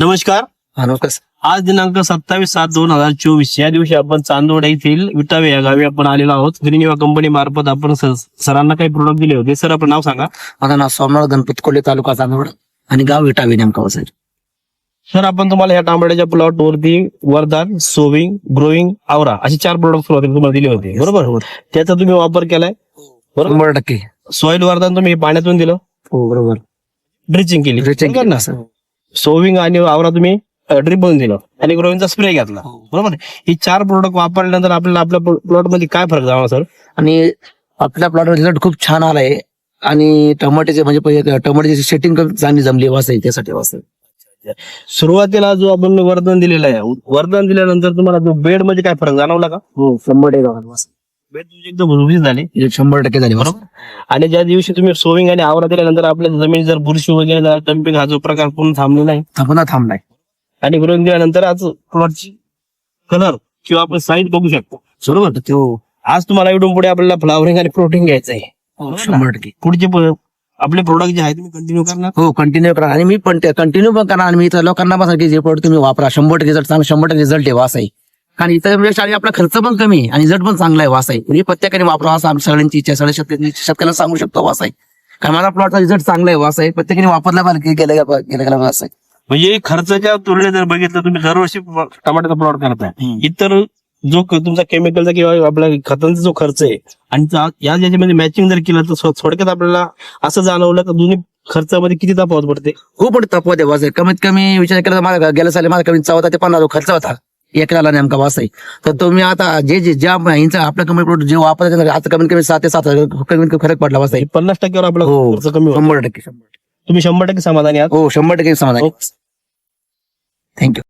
नमस्कार. हा नमस्कार सर. आज दिनांक सत्तावीस सात दोन हजार चोवीस. या दिवशी आपण चांदोड येथील विटावे या गावी आपण आलेलो आहोत. ग्रीनिवा कंपनी मार्फत आपण सरांना काही प्रोडक्ट दिले होते. सर आपलं नाव सांगा. माझं नाव सोमनाथ गणपत कोल्हे तालुका चांदवड आणि गाव विटावी नेमका सर. सर आपण तुम्हाला या टमाट्याच्या प्लॉट वरती वरदान सोविंग ग्रोईंग आवरा असे चार प्रोडक्ट सुरुवातीला तुम्हाला दिले होते. बरोबर? त्याचा तुम्ही वापर केलाय? बरोबर? टक्के. सॉइल वरदान तुम्ही पाण्यातून दिलं? हो बरोबर. ड्रिचिंग केली. बरोबर ना? केलं, सोविंग आणि आवरा तुम्ही ड्रिप बनवून दिलं. आणि ग्रोईंगचा स्प्रे घेतला. बरोबर ही चार प्रोडक्ट वापरल्यानंतर आपल्याला आपल्या प्लॉटमध्ये काय फरक जाणार सर आणि आपल्या प्लॉट रिझल्ट खूप छान आलाय. आणि टमाट्याचे म्हणजे टमाट्याची सेटिंग चांगली जमली वास आहे त्यासाठी वास. सुरुवातीला जो आपण वरदान दिलेलं आहे वरदान दिल्यानंतर तुम्हाला जो बेडमध्ये काय फरक जाणवला का? हो शंभर टक्के तुमची एकदम भुसभुशीत झाली. आहे. शंभर टक्के झाली वास. आणि ज्या दिवशी तुम्ही सोविंग आणि आवरा दिल्यानंतर आपल्या जमिनी जर बुरशी वगैरे डम्पिंग हा जो प्रकार पूर्ण थांबलेला आहे पुन्हा थांबलाय आणि ग्रोईंग दिल्यानंतर आज प्लॉटची कलर किंवा आपण साईज बघू शकतो. बरोबर? तो आज तुम्हाला इकडून पुढे आपल्याला फ्लावरिंग आणि प्रोटीन घ्यायचं आहे शंभर टक्के. पुढचे आपले प्रोडक्ट जे आहे तुम्ही कंटिन्यू करणार? हो कंटिन्यू करा. आणि मी पण कंटिन्यू पण करा. आणि मी इथं लोकांना पण जे प्रोडक्ट तुम्ही वापरा शंभर टक्के रिझल्ट चांगला शंभर टक्के रिझल्ट आहे वास आहे कारण इतर आणि आपला खर्च पण कमी आहे आणि रिझल्ट पण चांगला आहे वास आहे. म्हणजे प्रत्येकाने वापरा असं आमच्या सगळ्यांची इच्छा. सगळ्या शेतकरी शेतकऱ्याला सांगू शकतो वास आहे. कारण माझा प्लॉटचा रिझल्ट चांगला आहे वास आहे. प्रत्येकाने वापरला पाहिजे गेल्या गेल्या गेल्या वास आहे. म्हणजे खर्चाच्या तुलनेत जर बघितलं तुम्ही दरवर्षी टमाट्याचा प्लॉट करताय. इतर जो तुमचा केमिकलचा किंवा आपला खतांचा जो खर्च आहे आणि या ज्याच्यामध्ये मॅचिंग जर केलं तर थोडक्यात आपल्याला असं जाणवलं की दोन्ही खर्चामध्ये किती तफावत पडते? खूप मोठी तपवत आहे कमीत कमी विचार केला तर माझा गेल्या साली माझा कमी चौदा ते पन्नास खर्च होता एकराला नेमका वास आहे. तर तुम्ही आता जे जे ज्या यांचा आपल्या कमी प्रोडक्ट जे वापरायचं आता कमीत कमी सात ते सात हजार कमीत कमी फरक पडला वास आहे. पन्नास टक्क्यावर आपला हो. खर्च कमी होतो. शंभर टक्के शंभर टक्के. तुम्ही शंभर टक्के समाधानी आहात? हो शंभर टक्के समाधान. थँक्यू